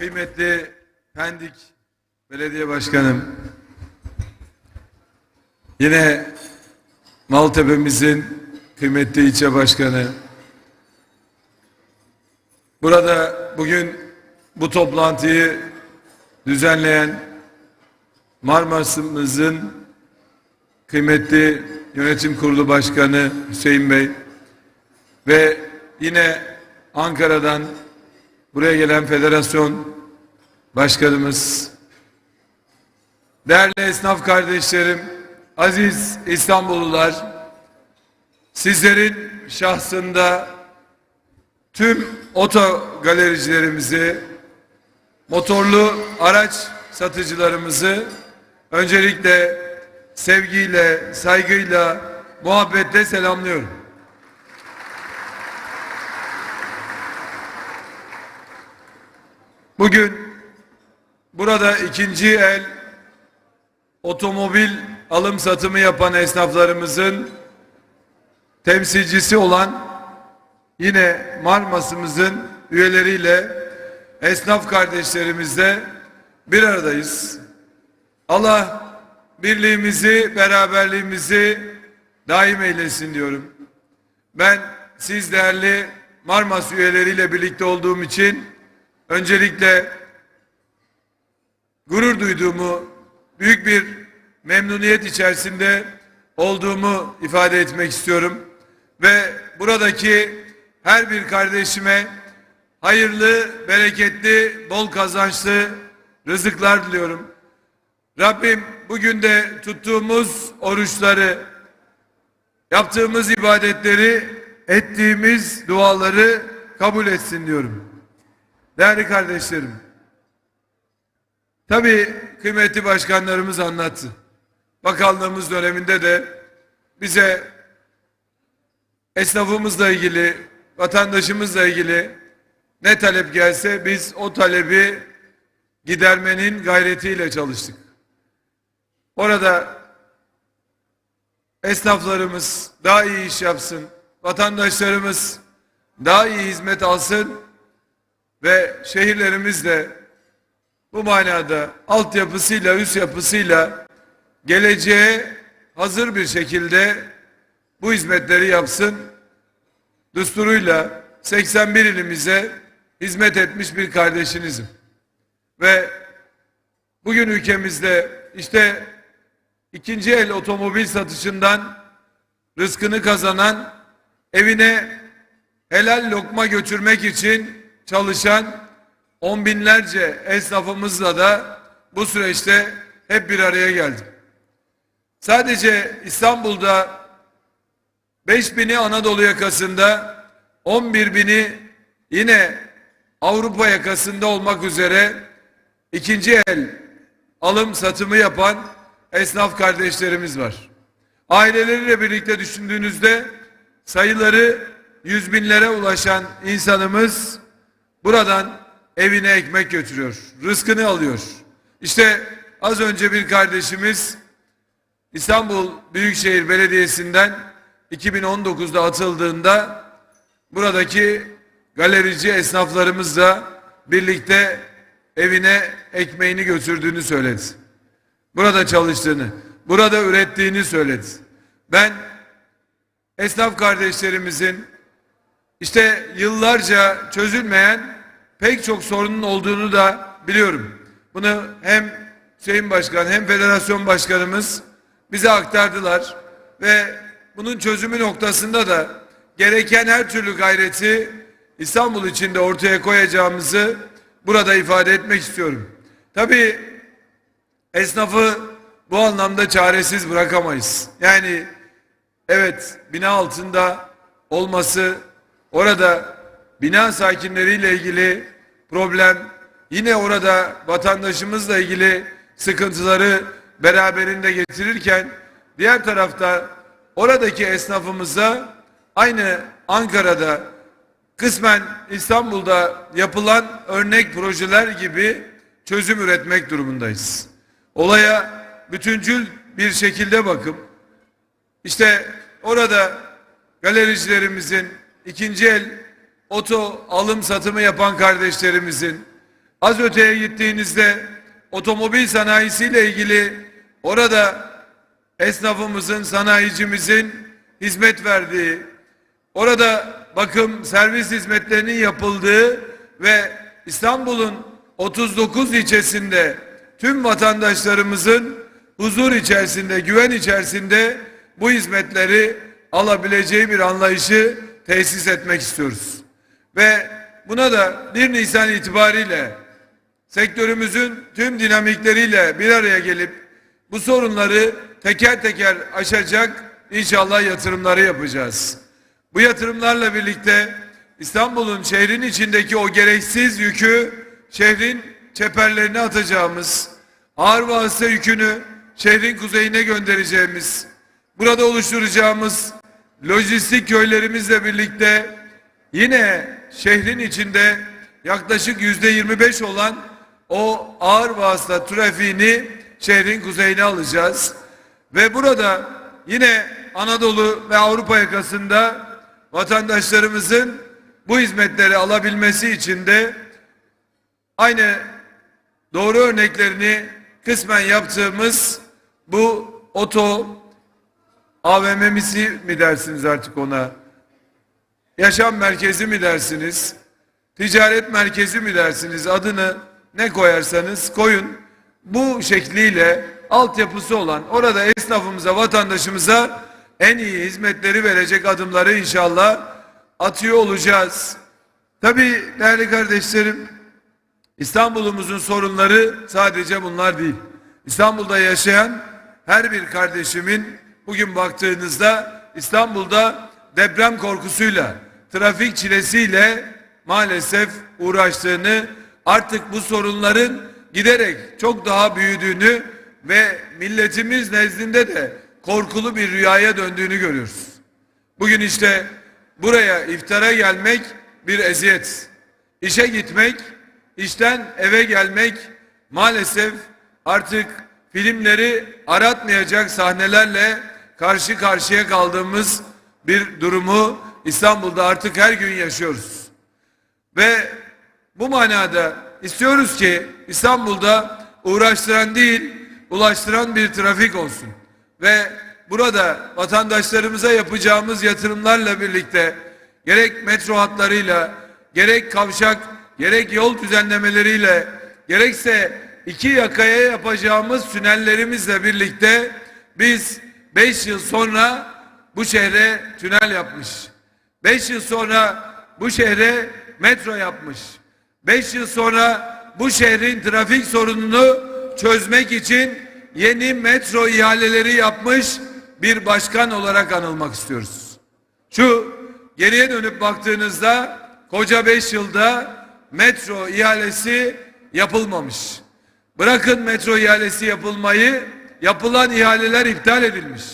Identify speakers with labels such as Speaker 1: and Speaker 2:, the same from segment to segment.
Speaker 1: kıymetli Pendik Belediye Başkanım, yine Maltepe'mizin kıymetli ilçe başkanı, burada bugün bu toplantıyı düzenleyen Marmaris'imizin kıymetli yönetim kurulu başkanı Hüseyin Bey ve yine Ankara'dan buraya gelen federasyon başkanımız, değerli esnaf kardeşlerim, aziz İstanbullular, sizlerin şahsında tüm oto galericilerimizi, motorlu araç satıcılarımızı öncelikle sevgiyle, saygıyla, muhabbetle selamlıyorum. Bugün burada ikinci el otomobil alım satımı yapan esnaflarımızın temsilcisi olan yine Marmas'ımızın üyeleriyle esnaf kardeşlerimizle bir aradayız. Allah birliğimizi, beraberliğimizi daim eylesin diyorum. Ben siz değerli Marmas üyeleriyle birlikte olduğum için öncelikle gurur duyduğumu, büyük bir memnuniyet içerisinde olduğumu ifade etmek istiyorum. Ve buradaki her bir kardeşime hayırlı, bereketli, bol kazançlı rızıklar diliyorum. Rabbim bugün de tuttuğumuz oruçları, yaptığımız ibadetleri, ettiğimiz duaları kabul etsin diyorum. Değerli kardeşlerim, tabii kıymetli başkanlarımız anlattı. Bakanlığımız döneminde de bize esnafımızla ilgili, vatandaşımızla ilgili ne talep gelse biz o talebi gidermenin gayretiyle çalıştık. Orada esnaflarımız daha iyi iş yapsın, vatandaşlarımız daha iyi hizmet alsın ve şehirlerimiz de bu manada altyapısıyla, üst yapısıyla geleceğe hazır bir şekilde bu hizmetleri yapsın. Düsturuyla 81 ilimize hizmet etmiş bir kardeşinizim. Ve bugün ülkemizde işte ikinci el otomobil satışından rızkını kazanan evine helal lokma götürmek için çalışan on binlerce esnafımızla da bu süreçte hep bir araya geldim. Sadece İstanbul'da 5 bini Anadolu yakasında 11 bini yine Avrupa yakasında olmak üzere ikinci el alım satımı yapan esnaf kardeşlerimiz var. Aileleriyle birlikte düşündüğünüzde sayıları yüz binlere ulaşan insanımız buradan evine ekmek götürüyor. Rızkını alıyor. İşte az önce bir kardeşimiz İstanbul Büyükşehir Belediyesi'nden 2019'da atıldığında buradaki galerici esnaflarımızla birlikte evine ekmeğini götürdüğünü söyledi. Burada çalıştığını, burada ürettiğini söyledi. Ben esnaf kardeşlerimizin işte yıllarca çözülmeyen pek çok sorunun olduğunu da biliyorum. Bunu hem Hüseyin Başkan hem Federasyon Başkanımız bize aktardılar ve bunun çözümü noktasında da gereken her türlü gayreti İstanbul içinde ortaya koyacağımızı burada ifade etmek istiyorum. Tabii esnafı bu anlamda çaresiz bırakamayız. Yani evet bina altında olması orada bina sakinleriyle ilgili problem yine orada vatandaşımızla ilgili sıkıntıları beraberinde getirirken diğer tarafta oradaki esnafımıza aynı Ankara'da kısmen İstanbul'da yapılan örnek projeler gibi çözüm üretmek durumundayız. Olaya bütüncül bir şekilde bakıp işte orada galericilerimizin ikinci el oto alım satımı yapan kardeşlerimizin Az öteye gittiğinizde otomobil sanayisiyle ilgili orada esnafımızın, sanayicimizin hizmet verdiği, orada bakım servis hizmetlerinin yapıldığı ve İstanbul'un 39 ilçesinde tüm vatandaşlarımızın huzur içerisinde, güven içerisinde bu hizmetleri alabileceği bir anlayışı tesis etmek istiyoruz. Ve buna da 1 Nisan itibariyle sektörümüzün tüm dinamikleriyle bir araya gelip bu sorunları teker teker aşacak inşallah yatırımları yapacağız. Bu yatırımlarla birlikte İstanbul'un şehrin içindeki o gereksiz yükü şehrin çeperlerine atacağımız, ağır vasıta yükünü şehrin kuzeyine göndereceğimiz, burada oluşturacağımız lojistik köylerimizle birlikte yine şehrin içinde yaklaşık yüzde 25 olan o ağır vasıta trafiğini şehrin kuzeyine alacağız. Ve burada yine Anadolu ve Avrupa yakasında vatandaşlarımızın bu hizmetleri alabilmesi için de aynı doğru örneklerini kısmen yaptığımız bu oto AVM'misi mi dersiniz artık ona? Yaşam merkezi mi dersiniz? Ticaret merkezi mi dersiniz? Adını ne koyarsanız koyun. Bu şekliyle altyapısı olan orada esnafımıza, vatandaşımıza en iyi hizmetleri verecek adımları inşallah atıyor olacağız. Tabii değerli kardeşlerim, İstanbul'umuzun sorunları sadece bunlar değil. İstanbul'da yaşayan her bir kardeşimin bugün baktığınızda İstanbul'da deprem korkusuyla, trafik çilesiyle maalesef uğraştığını, artık bu sorunların giderek çok daha büyüdüğünü ve milletimiz nezdinde de korkulu bir rüyaya döndüğünü görüyoruz. Bugün işte buraya iftara gelmek bir eziyet. İşe gitmek, işten eve gelmek maalesef artık filmleri aratmayacak sahnelerle karşı karşıya kaldığımız bir durumu İstanbul'da artık her gün yaşıyoruz. Ve bu manada istiyoruz ki İstanbul'da uğraştıran değil, ulaştıran bir trafik olsun. Ve burada vatandaşlarımıza yapacağımız yatırımlarla birlikte gerek metro hatlarıyla, gerek kavşak, gerek yol düzenlemeleriyle, gerekse iki yakaya yapacağımız tünellerimizle birlikte biz 5 yıl sonra bu şehre tünel yapmış. 5 yıl sonra bu şehre metro yapmış. 5 yıl sonra bu şehrin trafik sorununu çözmek için yeni metro ihaleleri yapmış bir başkan olarak anılmak istiyoruz. Şu geriye dönüp baktığınızda koca 5 yılda metro ihalesi yapılmamış. Bırakın metro ihalesi yapılmayı, yapılan ihaleler iptal edilmiş.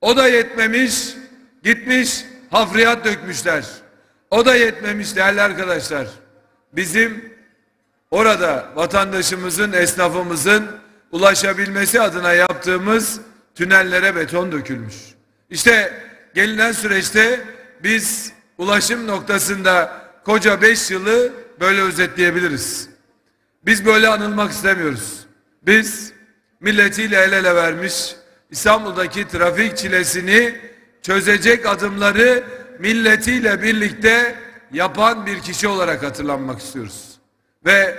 Speaker 1: O da yetmemiş, gitmiş hafriyat dökmüşler. O da yetmemiş değerli arkadaşlar. Bizim orada vatandaşımızın, esnafımızın ulaşabilmesi adına yaptığımız tünellere beton dökülmüş. İşte gelinen süreçte biz ulaşım noktasında koca beş yılı böyle özetleyebiliriz. Biz böyle anılmak istemiyoruz. Biz milletiyle el ele vermiş İstanbul'daki trafik çilesini çözecek adımları milletiyle birlikte yapan bir kişi olarak hatırlanmak istiyoruz. Ve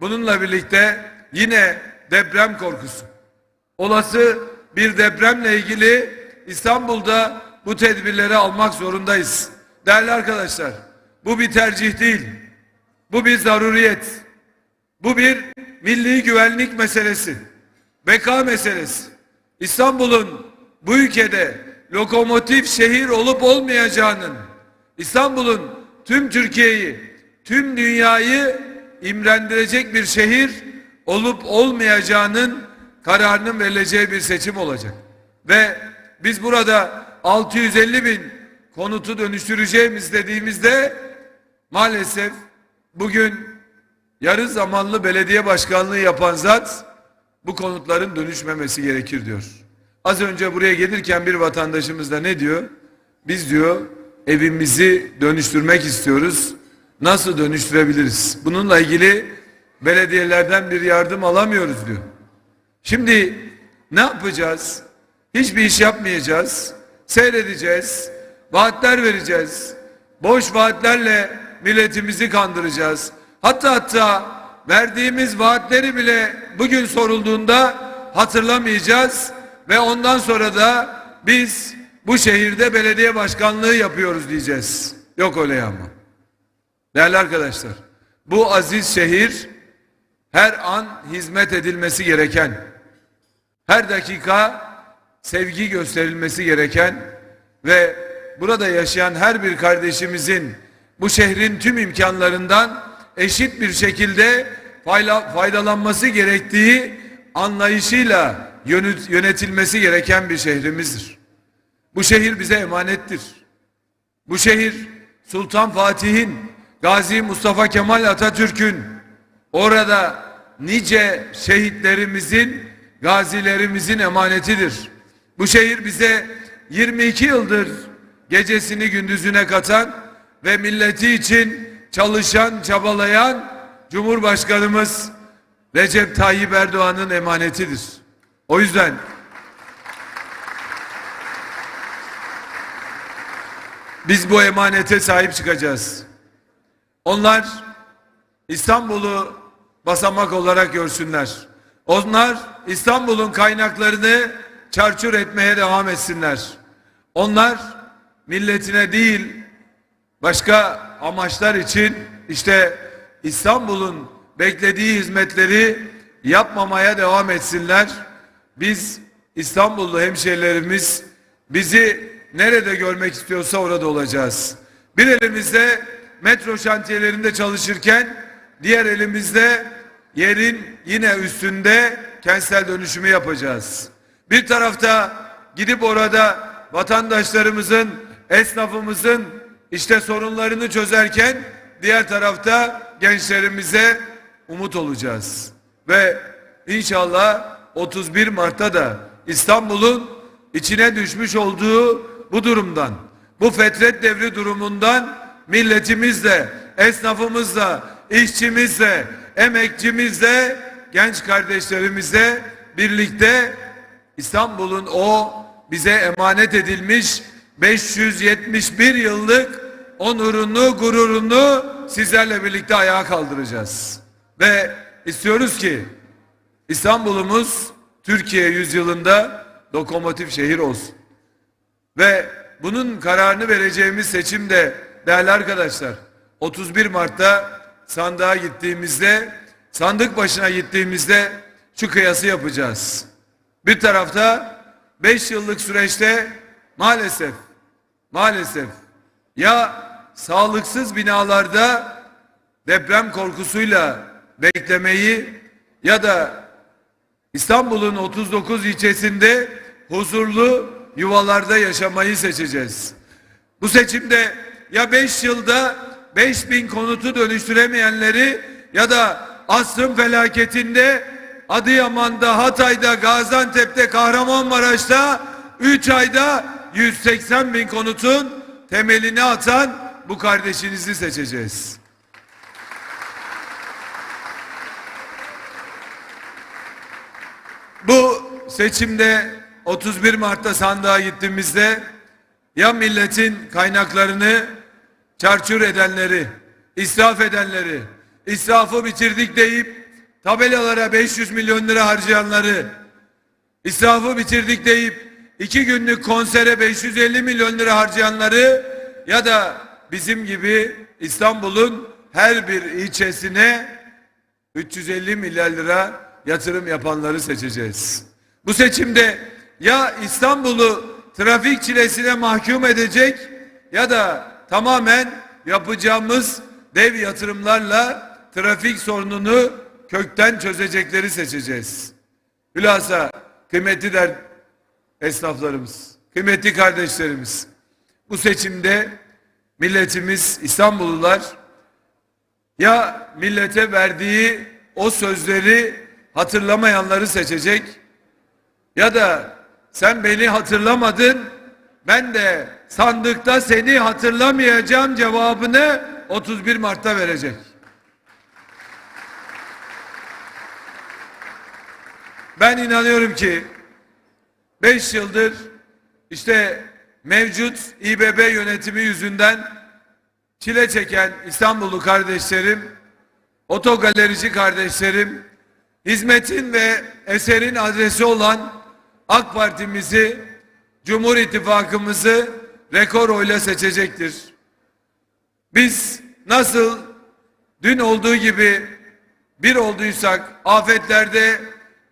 Speaker 1: bununla birlikte yine deprem korkusu. Olası bir depremle ilgili İstanbul'da bu tedbirleri almak zorundayız. Değerli arkadaşlar, bu bir tercih değil. Bu bir zaruriyet. Bu bir milli güvenlik meselesi. Beka meselesi. İstanbul'un bu ülkede lokomotif şehir olup olmayacağının, İstanbul'un tüm Türkiye'yi, tüm dünyayı imrendirecek bir şehir olup olmayacağının kararının verileceği bir seçim olacak. Ve biz burada 650 bin konutu dönüştüreceğimiz dediğimizde maalesef bugün yarı zamanlı belediye başkanlığı yapan zat bu konutların dönüşmemesi gerekir diyor. Az önce buraya gelirken bir vatandaşımız da ne diyor? Biz diyor evimizi dönüştürmek istiyoruz. Nasıl dönüştürebiliriz? Bununla ilgili belediyelerden bir yardım alamıyoruz diyor. Şimdi ne yapacağız? Hiçbir iş yapmayacağız. Seyredeceğiz. Vaatler vereceğiz. Boş vaatlerle milletimizi kandıracağız. Hatta hatta verdiğimiz vaatleri bile bugün sorulduğunda hatırlamayacağız ve ondan sonra da biz bu şehirde belediye başkanlığı yapıyoruz diyeceğiz. Yok öyle ama. Değerli arkadaşlar, bu aziz şehir her an hizmet edilmesi gereken, her dakika sevgi gösterilmesi gereken ve burada yaşayan her bir kardeşimizin bu şehrin tüm imkanlarından eşit bir şekilde faydalanması gerektiği anlayışıyla yönet- yönetilmesi gereken bir şehrimizdir. Bu şehir bize emanettir. Bu şehir Sultan Fatih'in, Gazi Mustafa Kemal Atatürk'ün orada nice şehitlerimizin, gazilerimizin emanetidir. Bu şehir bize 22 yıldır gecesini gündüzüne katan ve milleti için çalışan, çabalayan Cumhurbaşkanımız Recep Tayyip Erdoğan'ın emanetidir. O yüzden biz bu emanete sahip çıkacağız. Onlar İstanbul'u basamak olarak görsünler. Onlar İstanbul'un kaynaklarını çarçur etmeye devam etsinler. Onlar milletine değil başka amaçlar için işte İstanbul'un beklediği hizmetleri yapmamaya devam etsinler. Biz İstanbullu hemşehrilerimiz bizi nerede görmek istiyorsa orada olacağız. Bir elimizde metro şantiyelerinde çalışırken diğer elimizde yerin yine üstünde kentsel dönüşümü yapacağız. Bir tarafta gidip orada vatandaşlarımızın, esnafımızın işte sorunlarını çözerken diğer tarafta gençlerimize umut olacağız. Ve inşallah 31 Mart'ta da İstanbul'un içine düşmüş olduğu bu durumdan, bu fetret devri durumundan milletimizle, esnafımızla, işçimizle, emekçimizle, genç kardeşlerimizle birlikte İstanbul'un o bize emanet edilmiş 571 yıllık onurunu, gururunu sizlerle birlikte ayağa kaldıracağız. Ve istiyoruz ki İstanbul'umuz Türkiye yüzyılında lokomotif şehir olsun. Ve bunun kararını vereceğimiz seçimde değerli arkadaşlar 31 Mart'ta sandığa gittiğimizde sandık başına gittiğimizde şu kıyası yapacağız. Bir tarafta 5 yıllık süreçte maalesef maalesef ya sağlıksız binalarda deprem korkusuyla beklemeyi ya da İstanbul'un 39 ilçesinde huzurlu yuvalarda yaşamayı seçeceğiz. Bu seçimde ya 5 yılda 5000 konutu dönüştüremeyenleri ya da asrın felaketinde Adıyaman'da, Hatay'da, Gaziantep'te, Kahramanmaraş'ta 3 ayda 180 bin konutun temelini atan bu kardeşinizi seçeceğiz. Bu seçimde 31 Mart'ta sandığa gittiğimizde ya milletin kaynaklarını çarçur edenleri, israf edenleri, israfı bitirdik deyip tabelalara 500 milyon lira harcayanları, israfı bitirdik deyip iki günlük konsere 550 milyon lira harcayanları ya da bizim gibi İstanbul'un her bir ilçesine 350 milyar lira yatırım yapanları seçeceğiz. Bu seçimde ya İstanbul'u trafik çilesine mahkum edecek ya da tamamen yapacağımız dev yatırımlarla trafik sorununu kökten çözecekleri seçeceğiz. Hülasa kıymetli der esnaflarımız, kıymetli kardeşlerimiz bu seçimde milletimiz İstanbullular ya millete verdiği o sözleri hatırlamayanları seçecek ya da sen beni hatırlamadın ben de sandıkta seni hatırlamayacağım cevabını 31 Mart'ta verecek. Ben inanıyorum ki 5 yıldır işte mevcut İBB yönetimi yüzünden çile çeken İstanbullu kardeşlerim, otogalerici kardeşlerim, hizmetin ve eserin adresi olan AK Parti'mizi, Cumhur İttifakımızı rekor oyla seçecektir. Biz nasıl dün olduğu gibi bir olduysak, afetlerde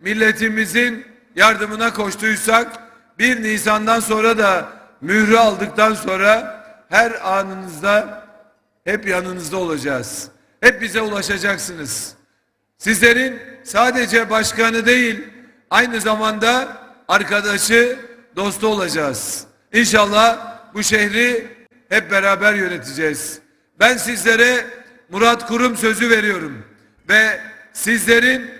Speaker 1: milletimizin yardımına koştuysak, 1 Nisan'dan sonra da mührü aldıktan sonra her anınızda hep yanınızda olacağız. Hep bize ulaşacaksınız. Sizlerin sadece başkanı değil, aynı zamanda arkadaşı, dostu olacağız. İnşallah bu şehri hep beraber yöneteceğiz. Ben sizlere Murat Kurum sözü veriyorum ve sizlerin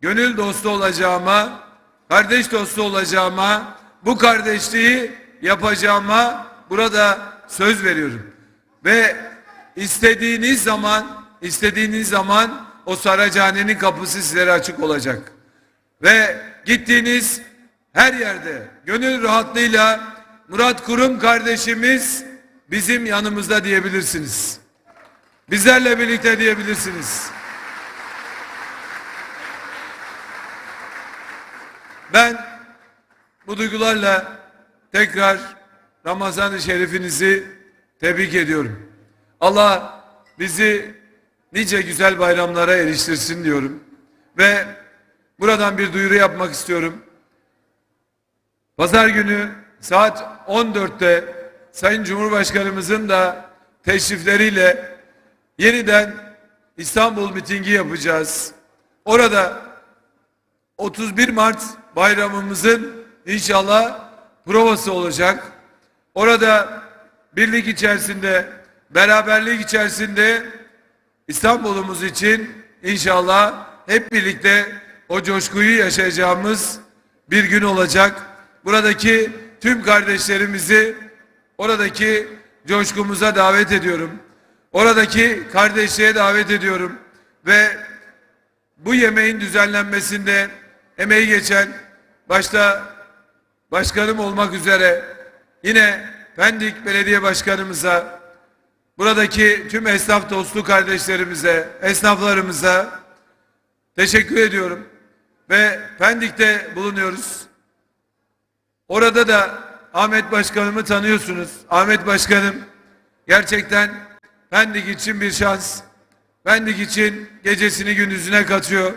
Speaker 1: gönül dostu olacağıma, kardeş dostu olacağıma, bu kardeşliği yapacağıma burada söz veriyorum. Ve istediğiniz zaman, istediğiniz zaman o Saracahane'nin kapısı sizlere açık olacak. Ve gittiğiniz her yerde gönül rahatlığıyla Murat Kurum kardeşimiz bizim yanımızda diyebilirsiniz. Bizlerle birlikte diyebilirsiniz. Ben bu duygularla tekrar Ramazan-ı Şerifinizi tebrik ediyorum. Allah bizi nice güzel bayramlara eriştirsin diyorum. Ve buradan bir duyuru yapmak istiyorum. Pazar günü saat 14'te Sayın Cumhurbaşkanımızın da teşrifleriyle yeniden İstanbul mitingi yapacağız. Orada 31 Mart bayramımızın inşallah provası olacak. Orada birlik içerisinde, beraberlik içerisinde İstanbul'umuz için inşallah hep birlikte o coşkuyu yaşayacağımız bir gün olacak. Buradaki tüm kardeşlerimizi oradaki coşkumuza davet ediyorum. Oradaki kardeşliğe davet ediyorum ve bu yemeğin düzenlenmesinde emeği geçen başta başkanım olmak üzere yine Pendik Belediye Başkanımıza buradaki tüm esnaf dostu kardeşlerimize, esnaflarımıza teşekkür ediyorum. Ve Pendik'te bulunuyoruz. Orada da Ahmet Başkanımı tanıyorsunuz. Ahmet Başkanım gerçekten Pendik için bir şans. Pendik için gecesini gündüzüne katıyor.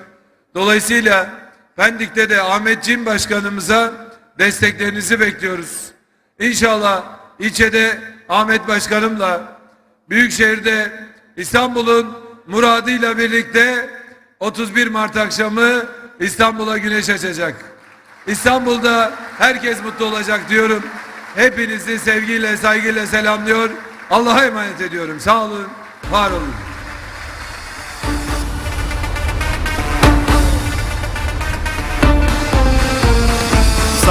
Speaker 1: Dolayısıyla Pendik'te de Ahmet Cin Başkanımıza desteklerinizi bekliyoruz. İnşallah ilçede Ahmet Başkanımla Büyükşehir'de İstanbul'un muradıyla birlikte 31 Mart akşamı İstanbul'a güneş açacak. İstanbul'da herkes mutlu olacak diyorum. Hepinizi sevgiyle, saygıyla selamlıyor. Allah'a emanet ediyorum. Sağ olun, var olun.